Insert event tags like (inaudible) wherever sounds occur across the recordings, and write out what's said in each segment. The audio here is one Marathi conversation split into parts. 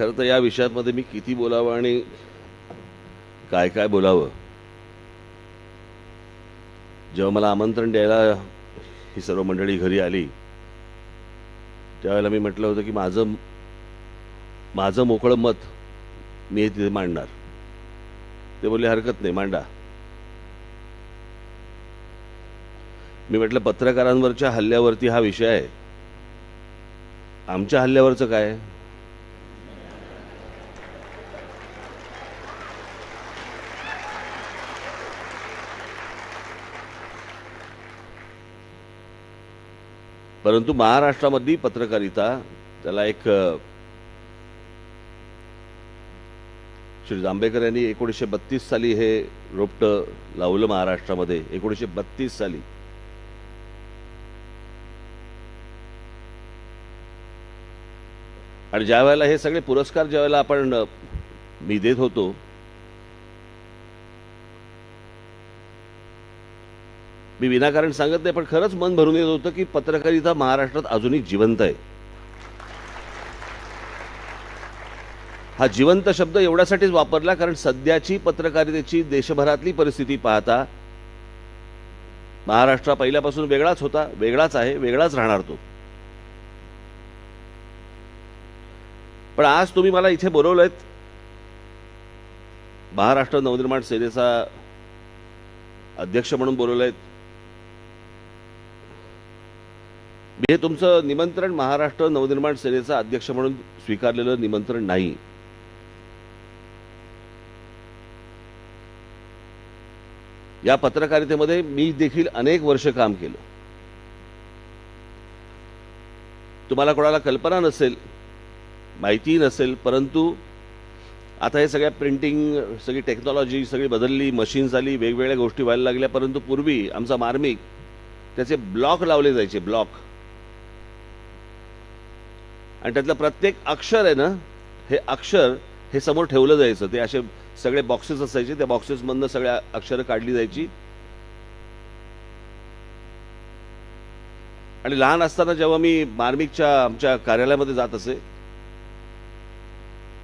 खरं तर या विषयांमध्ये मी किती बोलावं आणि काय काय बोलावं? जेव्हा मला आमंत्रण द्यायला ही सर्व मंडळी घरी आली त्यावेळेला मी म्हटलं होतं की माझं माझं मोकळं मत मी तिथे मांडणार. ते बोलले हरकत नाही मांडा. मी म्हटलं पत्रकारांवरच्या हल्ल्यावरती हा विषय आहे. आमच्या हल्ल्यावरचं काय परंतु महाराष्ट्रामधली पत्रकारिता त्याला एक श्री जांभेकर यांनी एकोणीसशे बत्तीस साली हे रोपटं लावलं महाराष्ट्रामध्ये. एकोणीसशे बत्तीस साली. आणि ज्या वेळेला हे सगळे पुरस्कार ज्या वेळेला आपण मी देत होतो मी विनाकारण सांगत नाही पण खरंच मन भरून येत होतं की पत्रकारिता महाराष्ट्रात अजूनही जिवंत आहे. हा जिवंत शब्द एवढ्यासाठीच वापरला कारण सध्याची पत्रकारितेची देशभरातली परिस्थिती पाहता महाराष्ट्र पहिल्यापासून वेगळाच होता वेगळाच आहे वेगळाच राहणार तो. पण आज तुम्ही मला इथे बोलवलंयत महाराष्ट्र नवनिर्माण सेनेचा अध्यक्ष म्हणून बोलवलंयत हे तुमचं निमंत्रण महाराष्ट्र नवनिर्माण सेनेचा अध्यक्ष म्हणून स्वीकारलेलं निमंत्रण नाही. या पत्रकारितेमध्ये मी देखील अनेक वर्ष काम केलं. तुम्हाला कोणाला कल्पना नसेल माहिती नसेल परंतु आता हे सगळ्या प्रिंटिंग सगळी टेक्नॉलॉजी सगळी बदलली मशीन्स आली वेगवेगळ्या गोष्टी व्हायला लागल्या परंतु पूर्वी आमचा मार्मिक त्याचे ब्लॉक लावले जायचे ब्लॉक. आणि त्यातलं प्रत्येक अक्षर आहे ना हे अक्षर हे समोर ठेवलं जायचं. ते असे सगळे बॉक्सेस असायचे. त्या बॉक्सेसमधनं सगळ्या अक्षरं काढली जायची. आणि लहान असताना जेव्हा मी मार्मिकच्या आमच्या कार्यालयामध्ये जात असे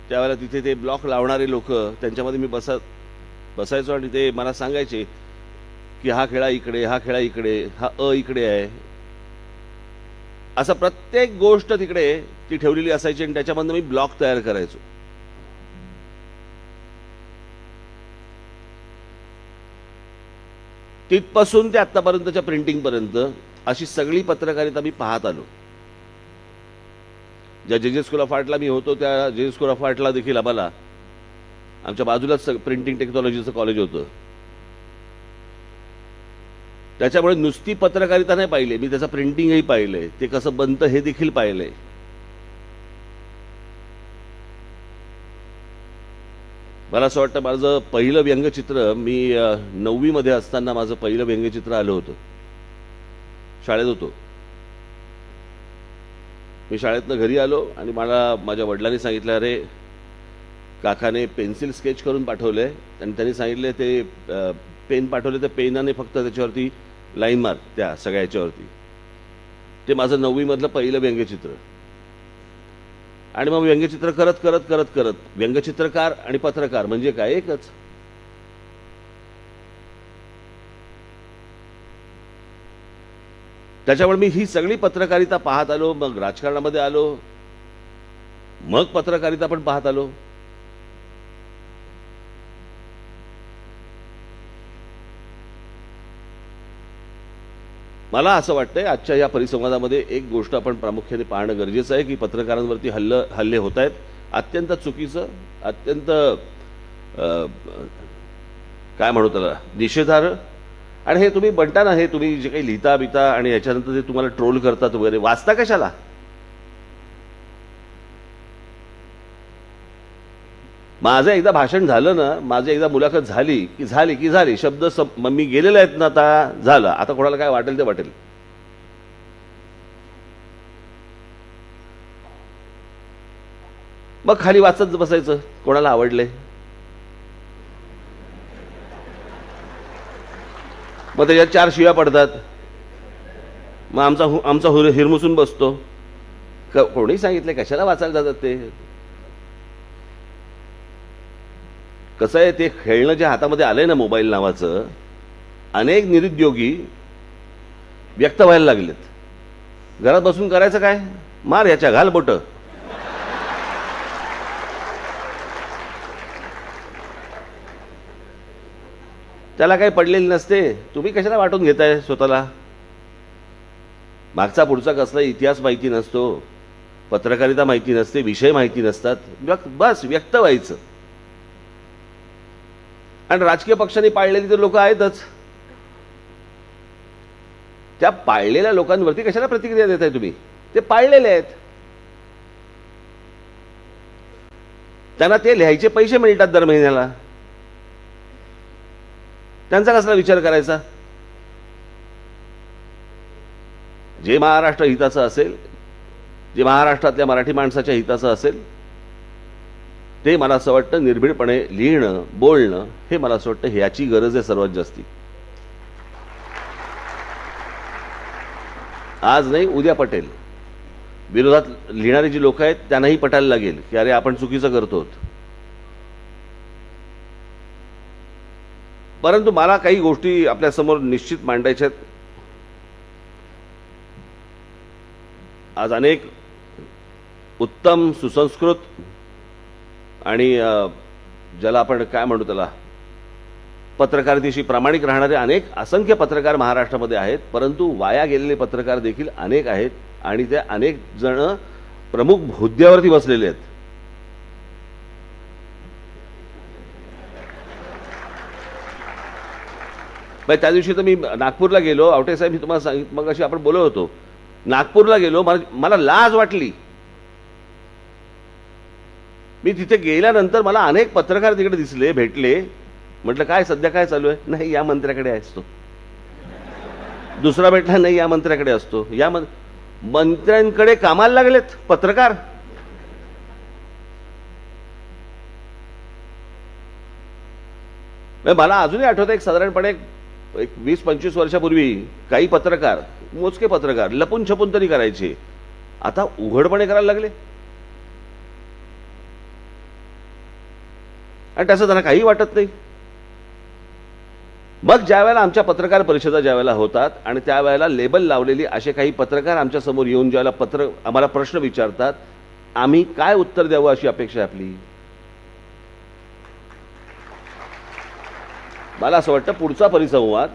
त्यावेळेला तिथे ते ब्लॉक लावणारे लोक त्यांच्यामध्ये मी बसत बसायचो आणि ते मला सांगायचे की हा खेळा इकडे हा खेळा इकडे हा अ इकडे आहे. असं प्रत्येक गोष्ट तिकडे ती ठेवलेली असायची आणि त्याच्यामधनं मी ब्लॉक तयार करायचो. तिथपासून ते आतापर्यंतच्या प्रिंटिंग पर्यंत अशी सगळी पत्रकारिता मी पाहत आलो. ज्या जे जे स्कूल ऑफ आर्टला मी होतो त्या जे जे स्कूल ऑफ आर्टला देखील आम्हाला आमच्या बाजूलाच प्रिंटिंग टेक्नॉलॉजीचं कॉलेज होतं. त्याच्यामुळे नुसती पत्रकारिता नाही पाहिले. मी त्याचं प्रिंटिंगही पाहिलंय. ते कसं बनतं हे देखील पाहिलंय. मला असं वाटतं माझं पहिलं व्यंगचित्र मी नववी नववीमध्ये असताना माझं पहिलं व्यंगचित्र आलं होतं. शाळेत होतो. मी शाळेतनं घरी आलो आणि मला माझ्या वडिलांनी सांगितलं अरे काकाने पेन्सिल स्केच करून पाठवले आणि त्यांनी सांगितले ते पेन पाठवले तर पेनाने फक्त त्याच्यावरती लाईन मार त्या सगळ्या याच्यावरती. ते माझं नववीमधलं पहिलं व्यंगचित्र आणि मग व्यंगचित्र करत करत करत करत व्यंगचित्रकार आणि पत्रकार म्हणजे काय? एकच. त्याच्यामुळे मी ही सगळी पत्रकारिता पाहत आलो मग राजकारणामध्ये आलो मग पत्रकारिता पण पाहत आलो. मला असं वाटतंय आजच्या या परिसंवादामध्ये एक गोष्ट आपण प्रामुख्याने पाहणं गरजेचं आहे की पत्रकारांवरती हल्ल हल्ले होत आहेत. अत्यंत चुकीचं अत्यंत काय म्हणू त्याला निषेधार्ह. आणि हे तुम्ही म्हणता ना हे तुम्ही जे काही लिहिता बिता आणि याच्यानंतर ते तुम्हाला ट्रोल करतात वगैरे वाचता कशाला? माझं एकदा भाषण झालं ना माझं एकदा मुलाखत झाली की झाली की झाली शब्द सप- मी गेलेले आहेत ना आता झालं. आता कोणाला काय वाटेल ते वाटेल. मग खाली वाचत बसायचं कोणाला आवडले? मग त्याच्यात चार शिव्या पडतात. मग आमचा हु- आमचा हुर हिरमुसून बसतो. क- कोणी सांगितलं कशाला वाचायला जातात ते? कसं आहे ते खेळणं जे हातामध्ये आलंय ना मोबाईल नावाचं अनेक निरुद्योगी व्यक्त व्हायला लागलेत. घरात बसून करायचं काय? मार याच्या घाल बोट. त्याला काही पडलेली नसते. तुम्ही कशाला वाटून घेताय स्वतःला? मागचा पुढचा कसला इतिहास माहिती नसतो. पत्रकारिता माहिती नसते विषय माहिती नसतात. व्यक्त बस व्यक्त व्हायचं. आणि राजकीय पक्षांनी पाळलेली तर लोक आहेतच. त्या पाळलेल्या लोकांवरती कशाला प्रतिक्रिया देताय तुम्ही? ते पाळलेले आहेत. त्यांना ते लिहायचे पैसे मिळतात दर महिन्याला. त्यांचा कसला विचार करायचा? जे महाराष्ट्र हिताचं असेल जे महाराष्ट्रातल्या मराठी माणसाच्या हिताचं असेल ते मला असं वाटतं निर्भीडपणे लिहिणं बोलणं हे मला असं वाटतं ह्याची गरज आहे सर्वात जास्ती. आज नाही उद्या पटेल. विरोधात लिहिणारी जी लोक आहेत त्यांनाही पटायला लागेल की अरे आपण चुकीचं करतो परंतु मला काही गोष्टी आपल्यासमोर निश्चित मांडायच्यात आज अनेक उत्तम सुसंस्कृत आणि ज्याला आपण काय म्हणू त्याला पत्रकारितेशी प्रामाणिक राहणारे अनेक असंख्य पत्रकार महाराष्ट्रामध्ये आहेत परंतु वाया गेलेले पत्रकार देखील अनेक आहेत आणि ते अनेक जण प्रमुख हुद्द्यावरती बसलेले आहेत. त्या दिवशी तर मी नागपूरला गेलो आवटे साहेब मी तुम्हाला सांगित मग अशी आपण बोलत होतो. नागपूरला गेलो मला मला लाज वाटली. मी तिथे गेल्यानंतर मला अनेक पत्रकार तिकडे दिसले भेटले. म्हटलं काय सध्या काय चालू आहे? नाही या मंत्र्याकडे असतो. दुसरा भेटला नाही या मंत्र्याकडे असतो. या मं- मंत्र्यांकडे कामाला लागलेत पत्रकार. मला अजूनही आठवतं एक साधारणपणे एक वीस पंचवीस वर्षापूर्वी काही पत्रकार मोजके पत्रकार लपून छपून तरी करायचे. आता उघडपणे करायला लागले. आणि त्याचं त्यांना काही वाटत नाही. मग ज्या वेळेला आमच्या पत्रकार परिषदा ज्या वेळेला होतात आणि त्यावेळेला लेबल लावलेली असे काही पत्रकार आमच्यासमोर येऊन ज्यावेळेला पत्र आम्हाला प्रश्न विचारतात आम्ही काय उत्तर द्यावं अशी अपेक्षा आहे आपली? मला असं वाटतं पुढचा परिसंवाद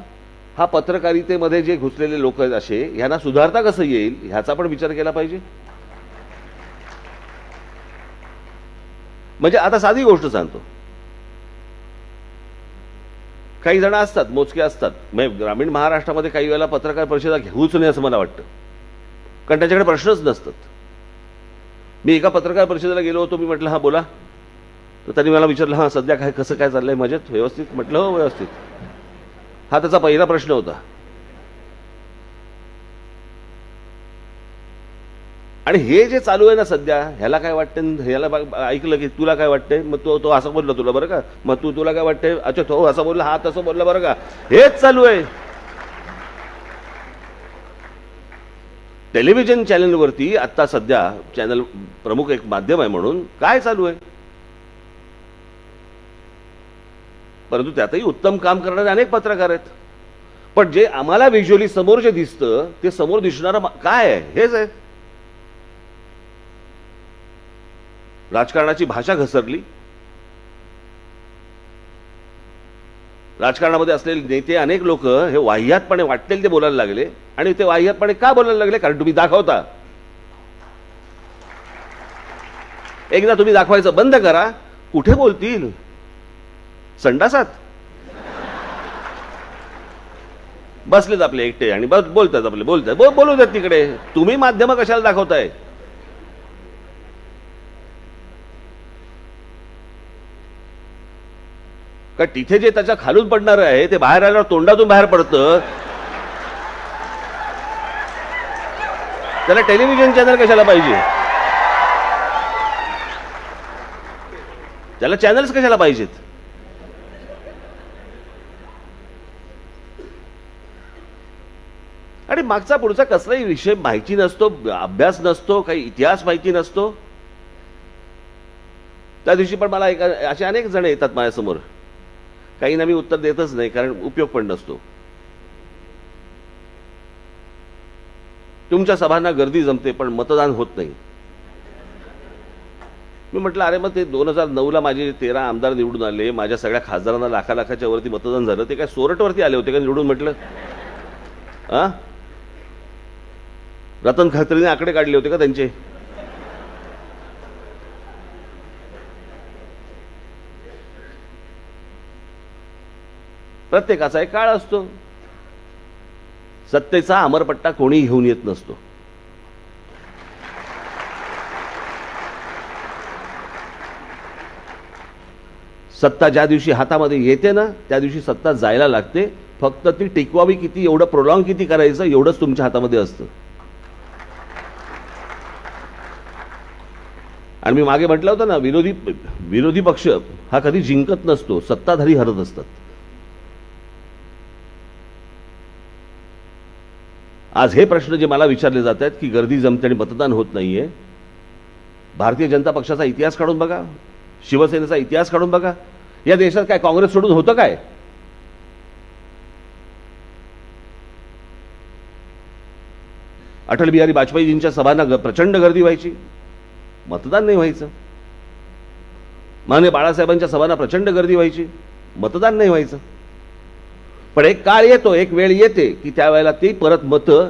हा पत्रकारितेमध्ये जे घुसलेले लोक असे ह्यांना सुधारता कसं येईल ह्याचा पण विचार केला पाहिजे. म्हणजे आता साधी गोष्ट सांगतो. काही जण असतात मोजके असतात. म्हणजे ग्रामीण महाराष्ट्रामध्ये काही वेळेला पत्रकार परिषदा घेऊच नाही असं मला वाटतं. कारण त्याच्याकडे प्रश्नच नसतात. मी एका पत्रकार परिषदेला गेलो होतो मी म्हटलं हा बोला. तर त्यांनी मला विचारलं हां सध्या काय कसं काय चाललंय मजेत? व्यवस्थित? म्हटलं हो व्यवस्थित. हा त्याचा पहिला प्रश्न होता. आणि हे जे चालू आहे ना सध्या ह्याला काय वाटतं ह्याला ऐकलं की तुला काय वाटतंय? मग तो तो असं बोलला तुला बरं का? मग तू तुला काय वाटतंय? अच्छा तो असं बोलला हा तसं बोलला बरं का? हेच चालू आहे. टेलिव्हिजन चॅनलवरती आता सध्या चॅनल प्रमुख एक माध्यम आहे म्हणून काय चालू आहे? परंतु त्यातही उत्तम काम करणारे अनेक पत्रकार आहेत. पण जे आम्हाला व्हिज्युअली समोर जे दिसतं ते समोर दिसणारं काय आहे? हेच आहे. राजकारणाची भाषा घसरली. राजकारणामध्ये असलेले नेते अनेक लोक हे वाह्यातपणे वाटतील ते बोलायला लागले. आणि ते वाह्यातपणे का बोलायला लागले? कारण तुम्ही दाखवता. एकदा तुम्ही दाखवायचं बंद करा. कुठे बोलतील? संडासात? बसलेत आपले एकटे आणि बस बोलतात आपले बोलतात. बोल बोलू देत तिकडे. तुम्ही माध्यम कशाला दाखवताय? का तिथे जे त्याच्या खालून पडणार आहे ते बाहेर आल्यावर तोंडातून बाहेर पडतं? त्याला टेलिव्हिजन चॅनल कशाला पाहिजे? त्याला चॅनल्स कशाला पाहिजेत? आणि मागचा पुढचा कसलाही विषय माहिती नसतो अभ्यास नसतो काही इतिहास माहिती नसतो. त्या दिवशी पण मला एक असे अनेक जण येतात माझ्यासमोर. काहींना मी उत्तर देतच नाही कारण उपयोग पण नसतो. तुमच्या सभांना गर्दी जमते पण मतदान होत नाही. मी म्हटलं अरे मग ते दोन हजार नऊला माझे तेरा आमदार निवडून आले माझ्या सगळ्या खासदारांना लाखा लाखाच्या वरती मतदान झालं ते काय सोरटवरती आले होते का निवडून? म्हटलं. रतन खत्रीने आकडे काढले होते का त्यांचे? प्रत्येकाचा एक काळ असतो. सत्तेचा अमरपट्टा कोणी घेऊन येत नसतो. सत्ता ज्या दिवशी हातामध्ये येते ना त्या दिवशी सत्ता जायला लागते. फक्त ती टिकवावी किती एवढं प्रोलॉंग किती करायचं एवढंच तुमच्या हातामध्ये असतं. आणि मी मागे म्हटलं होतं ना विरोधी विरोधी पक्ष हा कधी जिंकत नसतो सत्ताधारी हरत असतात. आज हे प्रश्न जे मला विचारले जात आहेत की गर्दी जमते आणि मतदान होत नाहीये भारतीय जनता पक्षाचा इतिहास काढून बघा शिवसेनेचा इतिहास काढून बघा. या देशात काय काँग्रेस सोडून होतं काय? अटल बिहारी वाजपेयीजींच्या सभांना प्रचंड गर्दी व्हायची. मतदान नाही व्हायचं. माने बाळासाहेबांच्या सभांना प्रचंड गर्दी व्हायची. मतदान नाही व्हायचं. पण एक काळ येतो एक वेळ येते की त्यावेळेला ती परत मतं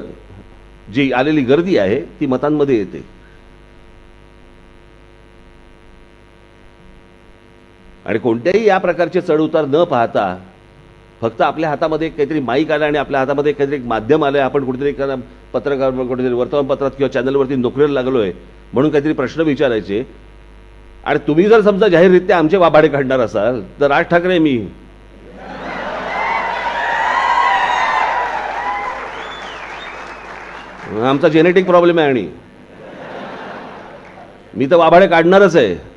जी आलेली गर्दी आहे ती मतांमध्ये येते. आणि कोणत्याही या प्रकारचे चढउतार न पाहता फक्त आपल्या हातामध्ये काहीतरी माईक आला आणि आपल्या हातामध्ये काहीतरी माध्यम आलं आपण कुठेतरी पत्रकार कुठेतरी वर्तमानपत्रात किंवा चॅनलवरती नोकरीला लागलोय म्हणून काहीतरी प्रश्न विचारायचे. आणि तुम्ही जर समजा जाहीररित्या आमचे वाभाडे काढणार असाल तर राज ठाकरे मी. आमचा जेनेटिक प्रॉब्लेम आहे आणि. मी तर वाभाडे काढणारच आहे.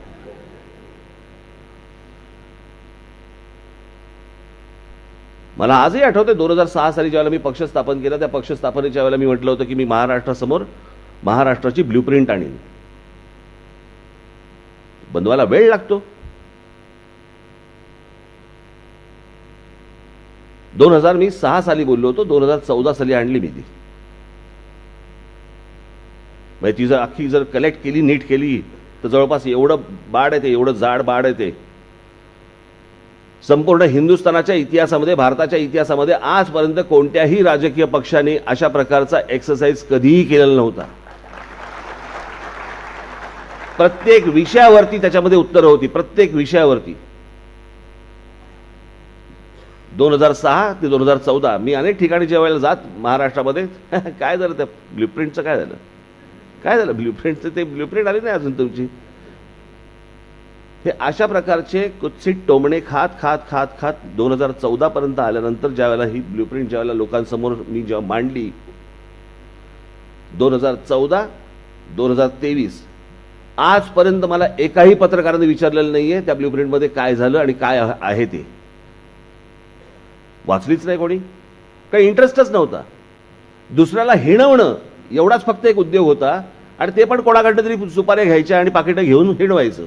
मला आजही आठवते दोन हजार सहा साली ज्यावेळेला मी पक्ष स्थापन केला त्या पक्ष स्थापनेच्या वेळेला मी म्हटलं होतं की मी महाराष्ट्रासमोर महाराष्ट्राची ब्ल्यूप्रिंट आणीन. बनवायला वेळ लागतो. दोन हजार मी सहा साली बोललो होतो दोन हजार चौदा साली आणली मी ती. म्हणजे ती जर अख्खी जर कलेक्ट केली नीट केली तर जवळपास एवढं बाड आहे ते एवढं जाड बाड येते संपूर्ण हिंदुस्थानाच्या इतिहासामध्ये भारताच्या इतिहासामध्ये आजपर्यंत कोणत्याही राजकीय पक्षाने अशा प्रकारचा एक्सरसाइज कधीही केलेला नव्हता. प्रत्येक विषयावरती त्याच्यामध्ये उत्तरं होती प्रत्येक विषयावरती. दोन हजार सहा ते दोन हजार चौदा मी अनेक ठिकाणी जेवायला जात महाराष्ट्रामध्ये (laughs) काय झालं त्या ब्ल्यूप्रिंटचं काय झालं? काय झालं? ब्ल्यूप्रिंटचं ते ब्ल्यूप्रिंट आली नाही अजून तुमची? हे अशा प्रकारचे कुत्सित टोमणे खात खात खात खात दोन हजार चौदा पर्यंत आल्यानंतर ज्या वेळेला ही ब्ल्यूप्रिंट ज्या वेळेला लोकांसमोर मी जेव्हा मांडली दोन हजार चौदा दोन हजार तेवीस आजपर्यंत मला एकाही पत्रकाराने विचारलेलं नाहीये त्या ब्ल्यूप्रिंटमध्ये काय झालं आणि काय आहे ते. वाचलीच नाही कोणी? काही इंटरेस्टच नव्हता. दुसऱ्याला हिणवणं एवढाच फक्त एक उद्योग होता आणि ते पण कोणाकडनं तरी सुपाऱ्या घ्यायच्या आणि पाकिटं घेऊन हिणवायचं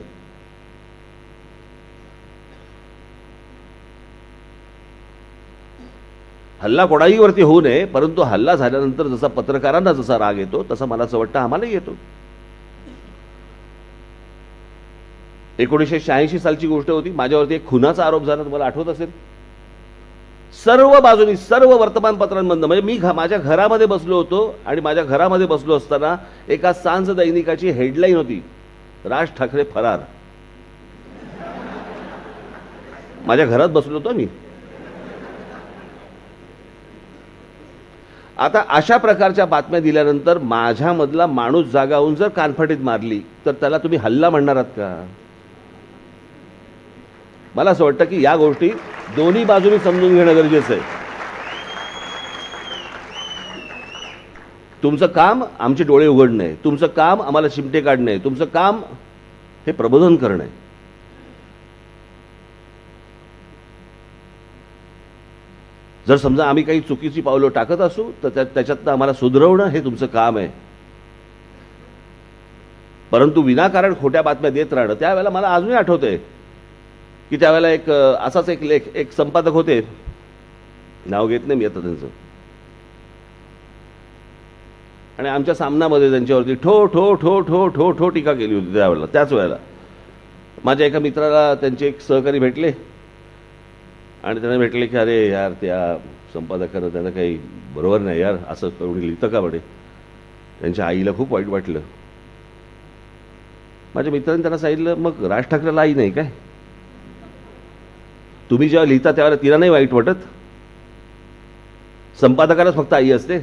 हल्ला कोणाही वरती होऊ नये परंतु हल्ला झाल्यानंतर जसा पत्रकारांना जसा राग येतो तसा मला असं वाटतं आम्हालाही येतो. एकोणीसशे शहाऐंशी सालची गोष्ट होती. माझ्यावरती एक खुनाचा आरोप झाला तुम्हाला आठवत असेल? सर्व बाजूनी सर्व वर्तमानपत्रांमधनं म्हणजे मी घ- माझ्या घरामध्ये बसलो होतो आणि माझ्या घरामध्ये बसलो असताना एका सांज दैनिकाची हेडलाईन होती राज ठाकरे फरार. माझ्या घरात बसलो होतो मी. आता अशा प्रकारच्या बातम्या दिल्यानंतर माझ्यामधला माणूस जागावून जर कानफटीत मारली तर त्याला तुम्ही हल्ला म्हणणार आहात का? मला असं वाटतं की या गोष्टी दोन्ही बाजूनी समजून घेणं गरजेचं आहे. तुमचं काम आमचे डोळे उघडणं आहे. तुमचं काम आम्हाला चिमटे काढणं आहे. तुमचं काम हे प्रबोधन करणं आहे. जर समजा आम्ही काही चुकीची पावलं टाकत असू तर त्याच्यातनं आम्हाला सुधरवणं हे तुमचं काम आहे. परंतु विनाकारण खोट्या बातम्या देत राहणं त्यावेळेला मला अजूनही आठवतंय की त्यावेळेला एक असाच एक लेख एक संपादक होते. नाव घेत नाही मी आता त्यांचं. आणि आमच्या सामनामध्ये त्यांच्यावरती ठो ठो ठो ठो ठो ठो टीका केली होती त्यावेळेला त्याच वेळेला. माझ्या एका मित्राला त्यांचे एक सहकारी भेटले. आणि त्यांना भेटले की अरे यार त्या संपादकानं त्यांना काही बरोबर नाही यार असं एवढी लिहितं का म्हणे त्यांच्या आईला खूप वाईट वाटलं. माझ्या मित्राने त्यांना सांगितलं मग राज ठाकरेला आई नाही काय? तुम्ही जेव्हा लिहिता त्यावेळेला तिला नाही वाईट वाटत? संपादकालाच फक्त आई असते.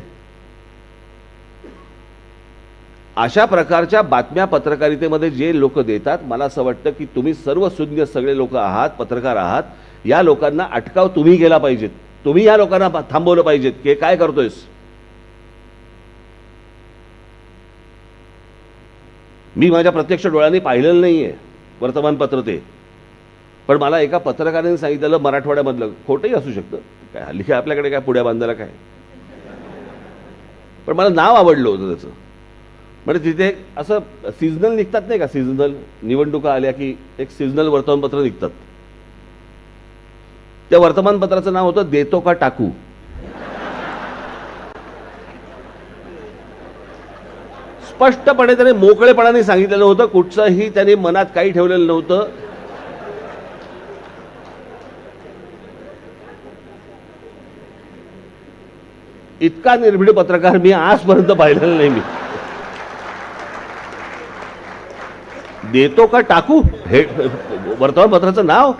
अशा प्रकारच्या बातम्या पत्रकारितेमध्ये जे लोक देतात मला असं वाटतं की तुम्ही सर्व शून्य सगळे लोक आहात पत्रकार आहात या लोकांना अटकाव तुम्ही केला पाहिजेत. तुम्ही या लोकांना थांबवलं पाहिजेत. की काय करतोयस? मी माझ्या प्रत्यक्ष डोळ्यांनी पाहिलेलं नाही आहे वर्तमानपत्र ते. पण मला एका पत्रकाराने सांगितलेलं मराठवाड्यामधलं खोटंही असू शकतं. काय हल्ली काय आपल्याकडे काय पुढ्या बांधायला काय? पण मला नाव आवडलं होतं त्याचं. म्हणजे तिथे असं सिजनल निघतात नाही का? सिजनल निवडणुका आल्या की एक सिजनल वर्तमानपत्र निघतात. त्या वर्तमानपत्राचं नाव होतं देतो का टाकू? स्पष्टपणे त्याने मोकळेपणाने सांगितलेलं होतं. कुठचंही त्याने मनात काही ठेवलेलं नव्हतं. इतका निर्भीड पत्रकार मी आजपर्यंत पाहिलेला नाही मी. देतो का टाकू? हे वर्तमानपत्राचं नाव?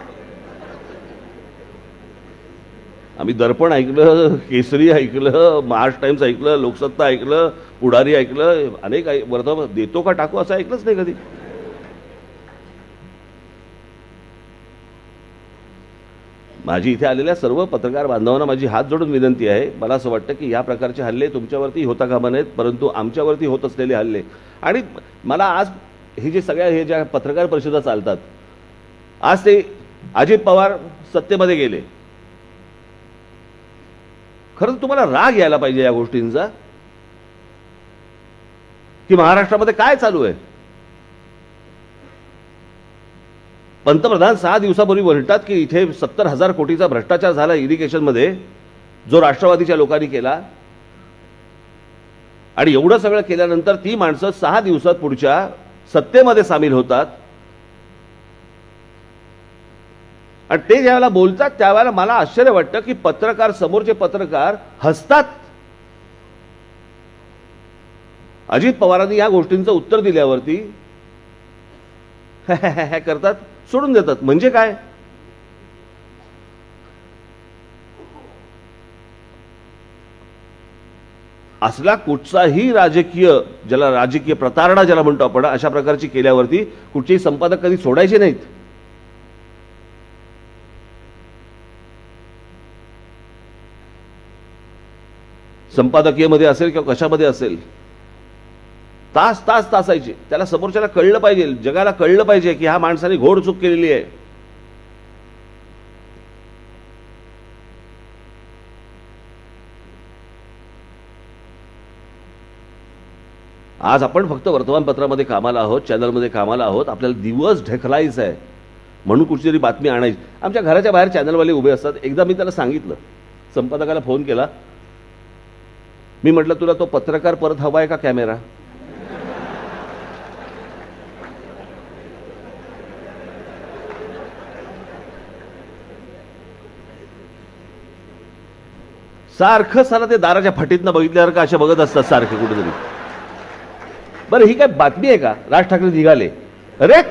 आम्ही दर्पण ऐकलं केसरी ऐकलं महाराष्ट्र टाइम्स ऐकलं लोकसत्ता ऐकलं पुढारी ऐकलं अनेक वर्तमान देतो का टाकू असं ऐकलंच नाही कधी. माझी इथे आलेल्या सर्व पत्रकार बांधवांना माझी हात जोडून विनंती आहे. मला असं वाटतं की या प्रकारचे हल्ले तुमच्यावरती होता कामा नयेत परंतु आमच्यावरती होत असलेले हल्ले. आणि मला आज हे जे सगळ्या हे ज्या पत्रकार परिषदा चालतात आज ते अजित पवार सत्तेमध्ये गेले. खरंच तुम्हाला राग यायला पाहिजे या गोष्टींचा? की महाराष्ट्रामध्ये काय चालू आहे? पंतप्रधान सहा दिवसापूर्वी म्हणतात की इथे सत्तर हजार कोटीचा भ्रष्टाचार झाला इरिगेशनमध्ये जो राष्ट्रवादीच्या लोकांनी केला. आणि एवढं सगळं केल्यानंतर ती माणसं सहा दिवसात पुढच्या सत्तेमध्ये सामील होतात. आणि ते ज्यावेळेला बोलतात त्यावेळेला मला आश्चर्य वाटतं की पत्रकार समोरचे पत्रकार हसतात. अजित पवारांनी या गोष्टींचं उत्तर दिल्यावरती (laughs) करतात. सोडून देतात. म्हणजे काय? असला कुठचाही राजकीय ज्याला राजकीय प्रतारणा ज्याला म्हणतो आपण अशा प्रकारची केल्यावरती कुठचेही संपादक कधी सोडायचे नाहीत. संपादकीयमध्ये असेल किंवा कशामध्ये असेल तास तास तासायचे. त्याला समोरच्याला कळलं पाहिजे जगाला कळलं पाहिजे की ह्या माणसाने घोड चूक केलेली आहे. आज आपण फक्त वर्तमानपत्रामध्ये कामाला आहोत चॅनलमध्ये कामाला आहोत आपल्याला दिवस ढकलायचा आहे. म्हणून कुठची तरी बातमी आणायची. आमच्या घराच्या बाहेर चॅनलवाले उभे असतात. एकदा मी त्याला सांगितलं. संपादकाला फोन केला. मी म्हटलं तुला तो पत्रकार परत हवा आहे का कॅमेरा? सारखं सारा ते दाराच्या फाटीतनं बघितल्यावर का अशा बघत असतात सारखे कुठेतरी? बरं ही काय बातमी आहे का? राज ठाकरे निघाले. अरे!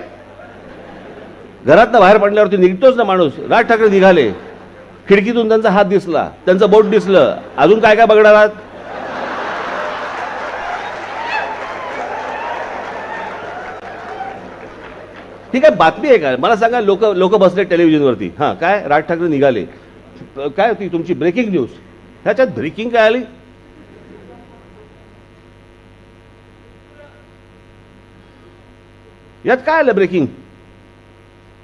घरातनं बाहेर पडल्यावरती निघतोच ना माणूस. राज ठाकरे निघाले. खिडकीतून त्यांचा हात दिसला. त्यांचं बोट दिसलं. अजून काय काय बघणार आहात? ही काय बातमी आहे का? मला सांगा लोक लोक बसले टेलिव्हिजनवरती. हां काय? राज ठाकरे निघाले. काय होती तुमची ब्रेकिंग न्यूज? ह्याच्यात ब्रेकिंग काय आली? यात काय आलं ब्रेकिंग?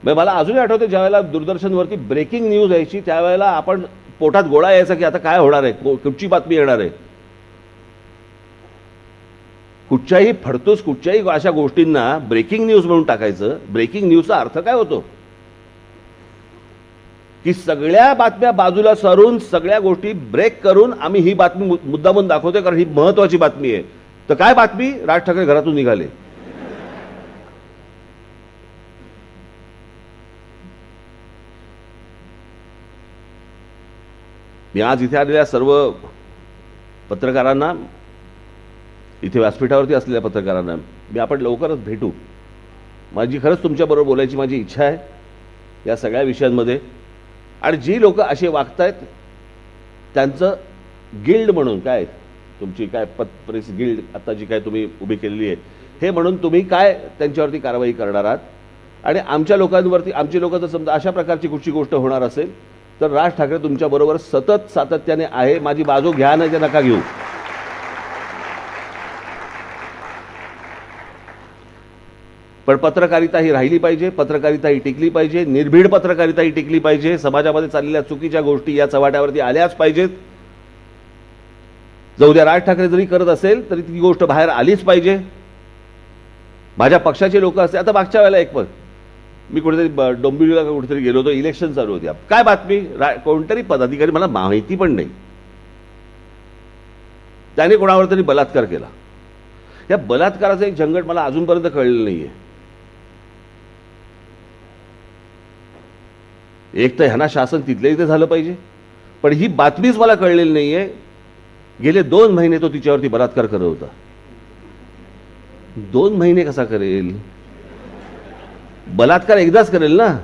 मग मला अजूनही आठवते ज्यावेळेला दूरदर्शनवरती ब्रेकिंग न्यूज यायची त्यावेळेला आपण पोटात गोळा यायचा की आता काय होणार आहे? कुठची बातमी येणार आहे? कुठच्याही फडतूस कुठच्याही अशा गोष्टींना ब्रेकिंग न्यूज म्हणून टाकायचं. ब्रेकिंग न्यूजचा अर्थ काय होतो? की सगळ्या बातम्या बाजूला सरून सगळ्या गोष्टी ब्रेक करून आम्ही ही बातमी मुद्दामून दाखवतोय कारण ही महत्वाची बातमी आहे. तर काय बातमी? राज ठाकरे घरातून निघाले. मी आज इथे आलेल्या सर्व पत्रकारांना इथे व्यासपीठावरती असलेल्या पत्रकारांना मी आपण लवकरच भेटू. माझी खरंच तुमच्याबरोबर बोलायची माझी इच्छा आहे या सगळ्या विषयांमध्ये. आणि जी लोक असे वागतायत त्यांचं गिल्ड म्हणून काय तुमची काय पत प्रेस गिल्ड आता जी काय तुम्ही उभी केलेली आहे हे म्हणून तुम्ही काय त्यांच्यावरती कारवाई करणार आहात? आणि आमच्या लोकांवरती आमची लोक जर समजा अशा प्रकारची कुठची गोष्ट होणार असेल तर राज ठाकरे तुमच्याबरोबर सतत सातत्याने आहे माझी बाजू घ्या नाही ते नका घेऊ. पण पत्रकारिता ही राहिली पाहिजे पत्रकारिता ही टिकली पाहिजे निर्भीड पत्रकारिता ही टिकली पाहिजे समाजामध्ये चाललेल्या चुकीच्या गोष्टी या चव्हाट्यावरती आल्याच पाहिजेत. जाऊ द्या राज ठाकरे जरी करत असेल तरी ती गोष्ट बाहेर आलीच पाहिजे. माझ्या पक्षाचे लोक असते आता मागच्या वेळेला एक पण मी कुठेतरी डोंबिवलीला कुठेतरी गेलो होतो इलेक्शन चालू होती. काय बातमी? रा- कोणतरी पदाधिकारी मला माहिती पण नाही. त्याने कोणावर तरी बलात्कार केला. या बलात्काराचं एक झंगट मला अजूनपर्यंत कळलेलं नाहीये. एक तर ह्यांना शासन तिथल्या इथे झालं पाहिजे. पण ही बातमीच मला कळलेली नाहीये. गेले दोन महिने तो तिच्यावरती बलात्कार करत होता. दोन महिने कसा करेल? बलात्कार एकदाच करेल ना?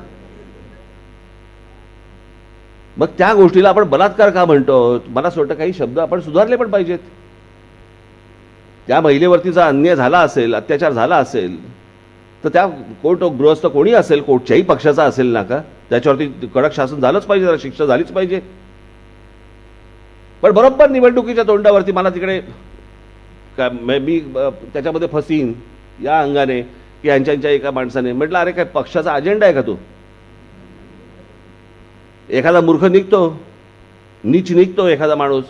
मग त्या गोष्टीला आपण बलात्कार का म्हणतो? मला असं वाटतं काही शब्द आपण सुधारले पण पाहिजेत. त्या महिलेवरतीचा अन्याय झाला असेल अत्याचार झाला असेल तर त्या कोर्ट गृहस्थ कोणी असेल कोर्टच्याही पक्षाचा असेल ना का त्याच्यावरती कडक शासन झालंच पाहिजे जरा शिक्षा झालीच पाहिजे. पण बरोबर निवडणुकीच्या तोंडावरती मला तिकडे मी त्याच्यामध्ये फसीन या अंगाने की यांच्या एका माणसाने म्हटलं अरे काय पक्षाचा अजेंडा आहे का तो? एखादा मूर्ख निघतो नीच निघतो एखादा माणूस.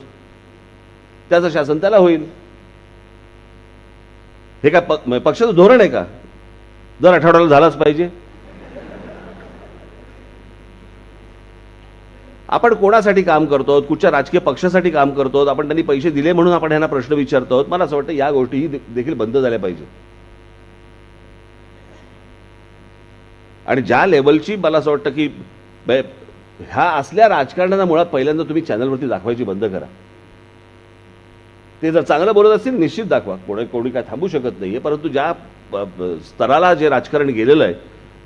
त्याचं शासन त्याला होईल. हे काय पक्षाचं धोरण आहे का? दर आठवड्याला झालाच पाहिजे. आपण कोणासाठी काम करतो कुठच्या राजकीय पक्षासाठी काम करतो आपण त्यांनी पैसे दिले म्हणून आपण यांना प्रश्न विचारतो मला असं वाटतं या गोष्टीही देखील बंद झाल्या पाहिजे. आणि ज्या लेवलची मला असं वाटतं की ह्या असल्या राजकारणाला मुळात पहिल्यांदा तुम्ही चॅनलवरती दाखवायची बंद करा. ते जर चांगलं बोलत असतील निश्चित दाखवा. कोणी कोणी काय थांबू शकत नाहीये परंतु ज्या स्तराला जे राजकारण गेलेलं आहे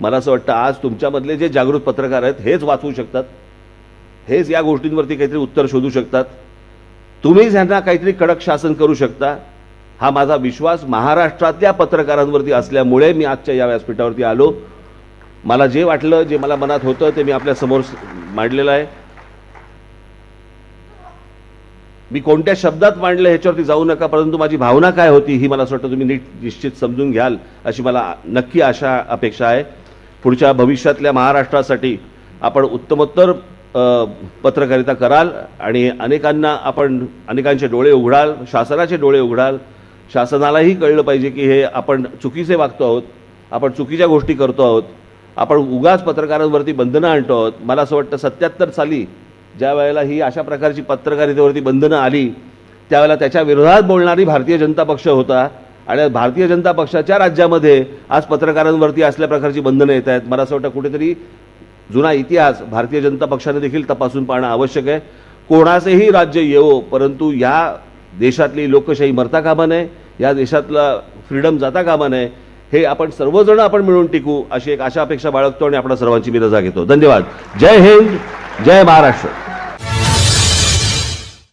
मला असं वाटतं आज तुमच्यामधले जे जागृत पत्रकार आहेत हेच वाचवू शकतात. हेच या गोष्टींवरती काहीतरी उत्तर शोधू शकतात. तुम्हीच ह्यांना काहीतरी कडक शासन करू शकता. हा माझा विश्वास महाराष्ट्रातल्या पत्रकारांवरती असल्यामुळे मी आजच्या या व्यासपीठावरती आलो. मला जे वाटलं जे मला मनात होतं ते मी आपल्यासमोर मांडलेलं आहे. मी कोणत्या शब्दात मांडलं ह्याच्यावरती जाऊ नका परंतु माझी भावना काय होती ही मला असं वाटतं तुम्ही नीट निश्चित समजून घ्याल अशी मला नक्की आशा अपेक्षा आहे. पुढच्या भविष्यातल्या महाराष्ट्रासाठी आपण उत्तमोत्तर पत्रकारिता कराल आणि अनेकांना आपण अनेकांचे डोळे उघडाल शासनाचे डोळे उघडाल. शासनालाही कळलं पाहिजे की हे आपण चुकीचे वागतो आहोत आपण चुकीच्या गोष्टी करतो आहोत आपण उगाच पत्रकारांवरती बंधनं आणतो आहोत. मला असं वाटतं सत्याहत्तर साली ज्या वेळेला ही अशा प्रकारची पत्रकारितेवरती बंधनं आली त्यावेळेला त्याच्या विरोधात बोलणारी भारतीय जनता पक्ष होता. आणि भारतीय जनता पक्षाच्या राज्यामध्ये आज पत्रकारांवरती असल्या प्रकारची बंधनं येत आहेत. मला असं वाटतं कुठेतरी जुना इतिहास भारतीय जनता पक्षाने देखील तपासून पाहणं आवश्यक आहे. कोणाचेही राज्य येवो परंतु या देशातली लोकशाही मरता कामा नये या देशातला फ्रीडम जाता कामा नये हे आपण सर्वजण आपण मिळून टिकू अशी एक आशा अपेक्षा बाळगतो आणि आपण सर्वांची मी रजा घेतो. धन्यवाद. जय हिंद. जय महाराष्ट्र.